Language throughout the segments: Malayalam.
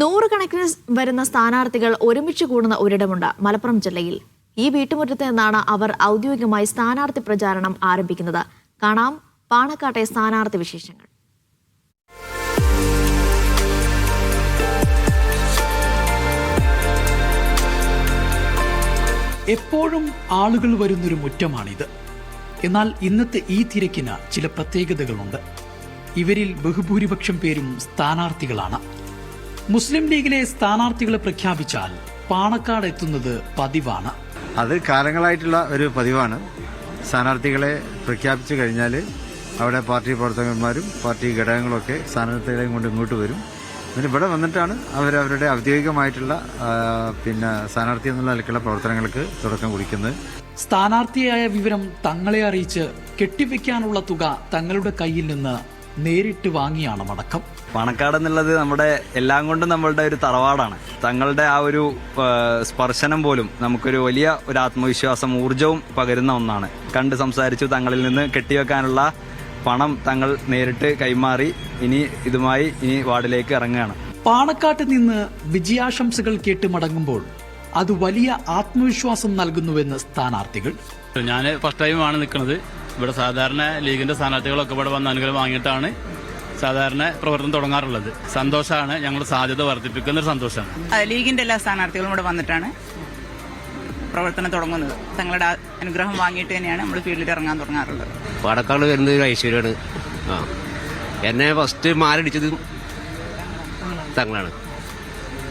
നൂറുകണക്കിന് വരുന്ന സ്ഥാനാർത്ഥികൾ ഒരുമിച്ച് കൂടുന്ന ഒരിടമുണ്ട് മലപ്പുറം ജില്ലയിൽ. ഈ വീട്ടുമുറ്റത്ത് നിന്നാണ് അവർ ഔദ്യോഗികമായി സ്ഥാനാർത്ഥി പ്രചാരണം ആരംഭിക്കുന്നത്. കാണാം പാണക്കാട്ടെ സ്ഥാനാർത്ഥി വിശേഷങ്ങൾ. എപ്പോഴും ആളുകൾ വരുന്നൊരു മുറ്റമാണിത്. എന്നാൽ ഇന്നത്തെ ഈ തിരക്കിന് ചില പ്രത്യേകതകളുണ്ട്. ഇവരിൽ ബഹുഭൂരിപക്ഷം പേരും സ്ഥാനാർത്ഥികളാണ്. മുസ്ലിം ലീഗിലെ സ്ഥാനാർത്ഥികളെ പ്രഖ്യാപിച്ചാൽ പാണക്കാട് എത്തുന്നത് പതിവാണ്. അത് കാലങ്ങളായിട്ടുള്ള ഒരു പതിവാണ്. സ്ഥാനാർത്ഥികളെ പ്രഖ്യാപിച്ചു കഴിഞ്ഞാൽ അവിടെ പാർട്ടി പ്രവർത്തകന്മാരും പാർട്ടി ഘടകങ്ങളൊക്കെ സ്ഥാനാർത്ഥികളെയും കൊണ്ട് ഇങ്ങോട്ട് വരും. പിന്നെ ഇവിടെ വന്നിട്ടാണ് അവരവരുടെ ഔദ്യോഗികമായിട്ടുള്ള പിന്നെ സ്ഥാനാർത്ഥി എന്നുള്ള നിലയ്ക്കുള്ള പ്രവർത്തനങ്ങൾക്ക് തുടക്കം കുറിക്കുന്നത്. സ്ഥാനാർത്ഥിയായ വിവരം തങ്ങളെ അറിയിച്ച് കെട്ടിവെക്കാനുള്ള തുക തങ്ങളുടെ കയ്യിൽ നിന്ന് നേരിട്ട് വാങ്ങിയാണ് മടക്കം. പണക്കാട് എന്നുള്ളത് നമ്മുടെ എല്ലാം കൊണ്ടും നമ്മളുടെ ഒരു തറവാടാണ്. തങ്ങളുടെ ആ ഒരു സ്പർശനം പോലും നമുക്കൊരു വലിയ ഒരു ആത്മവിശ്വാസം ഊർജവും പകരുന്ന ഒന്നാണ്. കണ്ട് സംസാരിച്ചു തങ്ങളിൽ നിന്ന് കെട്ടിവെക്കാനുള്ള പണം തങ്ങൾ നേരിട്ട് കൈമാറി ഇനി ഇതുമായി ഇനി വാർഡിലേക്ക് ഇറങ്ങുകയാണ്. പാണക്കാട്ട് നിന്ന് വിജയാശംസകൾ കേട്ട് മടങ്ങുമ്പോൾ അത് വലിയ ആത്മവിശ്വാസം നൽകുന്നുവെന്ന് സ്ഥാനാർത്ഥികൾ. ഞാൻ ഫസ്റ്റ് ടൈമാണ് നിൽക്കുന്നത്. ഇവിടെ സാധാരണ ലീഗിന്റെ സ്ഥാനാർത്ഥികളൊക്കെ ഇവിടെ വന്ന് അനുഗ്രഹം വാങ്ങിയിട്ടാണ് സാധാരണ പ്രവർത്തനം തുടങ്ങാറുള്ളത്. സന്തോഷമാണ് ഞങ്ങൾ സാധ്യത വർദ്ധിപ്പിക്കുന്ന ഒരു സന്തോഷമാണ് ആ, ലീഗിന്റെ എല്ലാ സ്ഥാനാർത്ഥികളും ഇവിടെ വന്നിട്ടാണ് പ്രവർത്തനം തുടങ്ങുന്നത്. തങ്ങളുടെ അനുഗ്രഹം വാങ്ങിയിട്ട് തന്നെയാണ് നമ്മൾ ഫീൽഡിൽ ഇറങ്ങാൻ തുടങ്ങാറുള്ളത്. പാടക്കാട് വരുന്നത് ഒരു ഐശ്വര്യമാണ്. ആ. എന്നെ ഫസ്റ്റ് മാരടിച്ചത് തങ്ങളാണ്.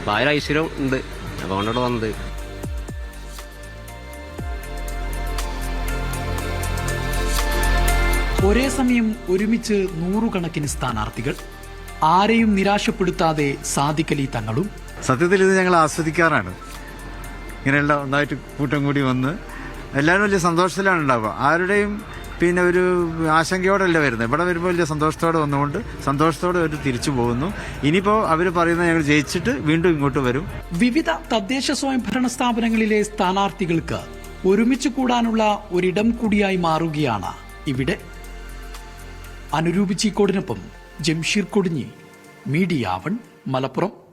ഭാര ആ ഒരു ഐശ്വര്യം ഉണ്ട്. അപ്പോൾ അവിടെ വന്നത്. ഒരേ സമയം ഒരുമിച്ച് നൂറുകണക്കിന് സ്ഥാനാർത്ഥികൾ. ആരെയും നിരാശപ്പെടുത്താതെ സാധിക്കലി തങ്ങളും. സത്യത്തിൽ ഇത് ഞങ്ങൾ ആസ്വദിക്കാറാണ്. ഇങ്ങനെയുള്ള ഒന്നായിട്ട് കൂട്ടം കൂടി വന്ന് എല്ലാവരും വലിയ സന്തോഷത്തിലാണ് ഉണ്ടാവുക. ആരുടെയും പിന്നെ ഒരു ആശങ്കയോടല്ല വരുന്നത്. ഇവിടെ വരുമ്പോൾ വലിയ സന്തോഷത്തോടെ വന്നുകൊണ്ട് സന്തോഷത്തോടെ അവർ തിരിച്ചു പോകുന്നു. ഇനിയിപ്പോൾ അവർ പറയുന്നത് ഞങ്ങൾ ജയിച്ചിട്ട് വീണ്ടും ഇങ്ങോട്ട് വരും. വിവിധ തദ്ദേശ സ്വയംഭരണ സ്ഥാപനങ്ങളിലെ സ്ഥാനാർത്ഥികൾക്ക് ഒരുമിച്ച് കൂടാനുള്ള ഒരിടം കൂടിയായി മാറുകയാണ് ഇവിടെ അനുരൂപ് ചീക്കോടിനൊപ്പം ജംഷീർ കൊടിഞ്ഞി മീഡിയാവൺ മലപ്പുറം.